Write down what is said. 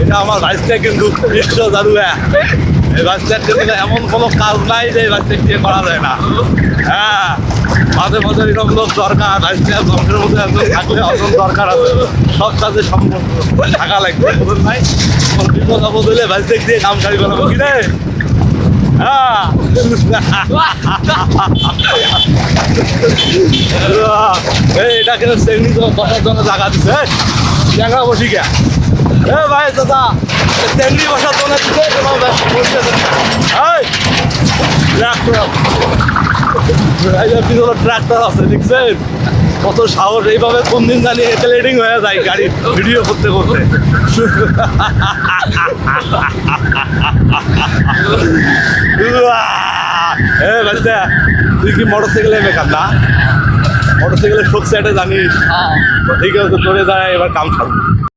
এটা আমার ভাইসটা কিন্তু বিশ্ব জাদু এই বাচ্চার কিন্তু এমন কোনো কাজ নাই যে বাচ্চা দিয়ে করা যায় না। হ্যাঁ মাঝে মাঝে এরকম লোক দরকার, বাচ্চা বংশের মধ্যে একজন থাকলে অজন দরকার আছে। সব কাজে সম্পর্ক থাকা লাগবে ভাই? কোনো বিপদ আপদ হলে বাচ্চা দিয়ে কাম সারি বেলাবো কি রে? হ্যাঁ এই এটা সেমনি তো বসার দিচ্ছে জায়গা এ, ভাই, দাদা তেমনি বসার দিচ্ছে ট্রাক্টর আছে। দেখছেন? কত সাহস, এইভাবে কোন দিন জানি এক্সেলেটিং হয়ে যায় গাড়ি ভিডিও করতে করতে। এ বাচ্চা তুই কি মোটর সাইকেলে মেকার না? মোটর সাইকেলের শোক সাইডে জানিস। ঠিক আছে তোরে যায় এবার কাম ছাড়বো।